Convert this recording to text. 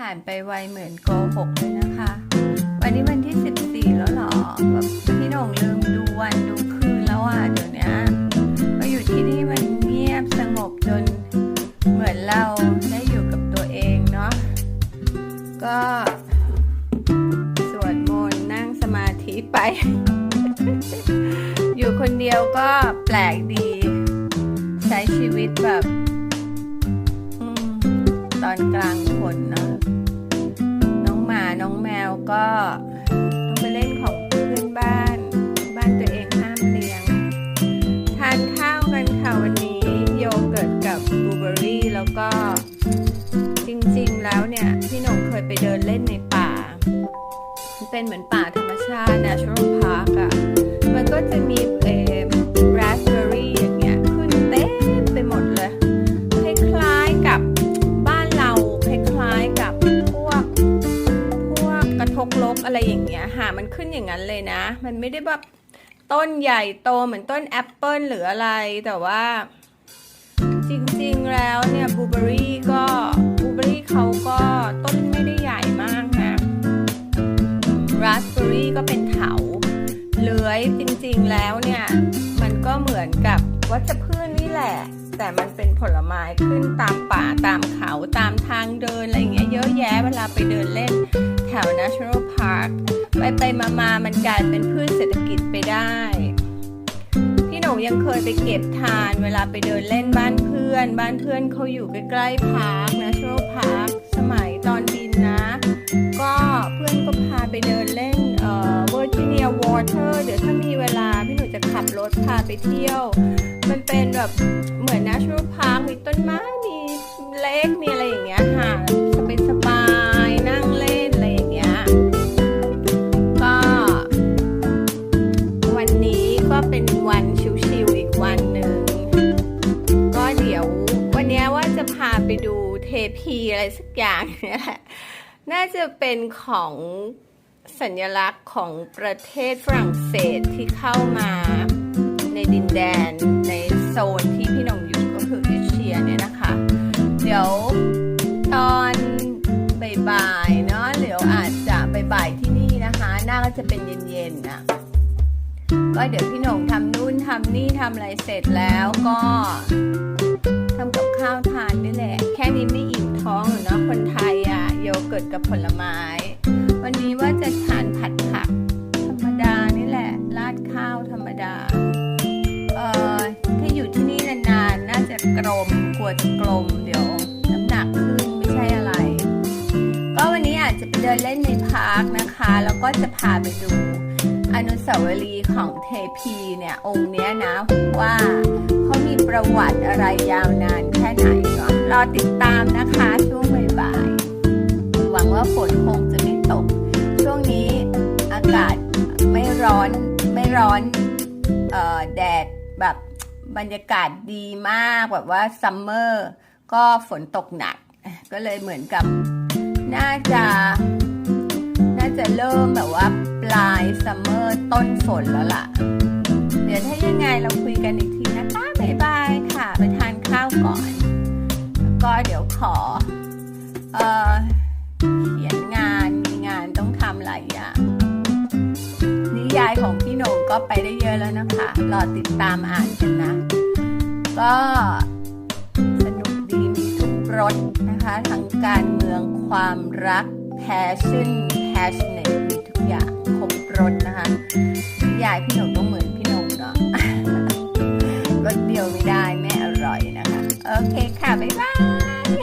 ผ่านไปไวเหมือนโกหกเลยนะคะ วันนี้วันที่ 14 แล้วหรอแบบพี่หน่งลืมดูวันดูคืนแล้วอะเดี๋ยวนี้มาอยู่ที่นี่มันเงียบสงบจนเหมือนเราได้อยู่กับตัวเองเนาะก็สวดมนต์นั่งสมาธิไป อยู่คนเดียวก็แปลกดี ใช้ชีวิตแบบอตอนกลาง คนเนาะน้องหมาน้องแมวก็ต้องไปเล่นของเพื่อนบ้าน บ้านตัวเองห้ามเลี้ยง ทานข้าวกันค่ะวันนี้โยเกิร์ตกับบลูเบอรี่แล้วก็จริงๆแล้วเนี่ย พี่หนงเคยไปเดินเล่นในป่า มันเป็นเหมือนป่าธรรมชาติ natural park อะมันก็จะมีเอ อย่างเงี้ยหามันขึ้นอย่างนั้นเลยนะ มันไม่ได้แบบต้นใหญ่โตเหมือนต้นแอปเปิลหรืออะไรแต่ว่า จริงๆแล้วเนี่ยบลูเบอรี่ก็บลูเบอรี่เขาก็ต้นไม่ได้ใหญ่มากนะราสเบอรี่ก็เป็นเถาเลื้อยจริงๆแล้วเนี่ย มันก็เหมือนกับวัชพืชนี่แหละ แต่มันเป็นผลไม้ขึ้นตามป่าตามเขาตามทางเดินอะไรอย่างเงี้ยเยอะแยะเวลาไปเดินเล่น ถว National Park ไปไปมามามันกลายเป็นพืชเศรษฐกิจไปได้ พี่หนูยังเคยไปเก็บทานเวลาไปเดินเล่นบ้านเพื่อน บ้านเพื่อนเขาอยู่ใกล้ๆพาร์ค National Park สมัยตอนบินนะ ก็เพื่อนก็พาไปเดินเล่นเอ่อ Virginia Water เดี๋ยวถ้ามีเวลาพี่หนูจะขับรถพาไปเที่ยว มันเป็นแบบเหมือน Natural Park มีต้นไม้ ก็เป็นวันชิวๆอีกวันหนึ่ง ก็เดี๋ยววันนี้ว่าจะพาไปดูเทพีอะไรสักอย่างนี่แหละ น่าจะเป็นของสัญลักษณ์ของประเทศฝรั่งเศสที่เข้ามาในดินแดนในโซนที่พี่หนงอยู่ก็คือเอเชียเนี่ยนะคะ เดี๋ยวตอนบ่ายๆเนาะเดี๋ยวอาจจะบ่ายๆที่นี่นะคะน้าก็จะเป็นเย็นๆนะ ก็เดี๋ยวพี่หนงทำนู่นทำนี่ทำอะไรเสร็จแล้วก็ทำกับข้าวทานนี่แหละ แค่นี้ไม่อิ่มท้องหรอกเนาะคนไทยอะโยเกิร์ตกับผลไม้ วันนี้ว่าจะทานผัดผัก ธรรมดานี่แหละ ราดข้าวธรรมดา เอ่อถ้าอยู่ที่นี่นานๆ น่าจะกลมกลัวจะกลมเดี๋ยว นเล่นในพาร์คนะคะ แล้วก็จะพาไปดูอนุสาวรีย์ของเทพีเนี่ยองค์เนี้ยนะว่าเขามีประวัติอะไรยาวนานแค่ไหนเนาะรอติดตามนะคะช่วงบ่ายๆหวังว่าฝนคงจะไม่ตก ช่วงนี้อากาศไม่ร้อนไม่ร้อนออแดดแบบบรรยากาศดีมากแบบว่าซัมเมอร์ก็ฝนตกหนัก ก็เลยเหมือนกับน่าจะ จะเริ่มแบบว่าปลายซัมเมอร์ต้นฝนแล้วล่ะ เดี๋ยวถ้ายังไงเราคุยกันอีกทีนะคะบ๊ายบายค่ะ ไปทานข้าวก่อน ก็เดี๋ยวขอ เอ่อ เขียนงานมีงานต้องทำหลายอย่างนิยายของพี่หนงก็ไปได้เยอะแล้วนะคะ รอติดตามอ่านกันนะ ก็สนุกดีมีทุกรสนะคะ ทั้งการเมืองความรัก passion passionate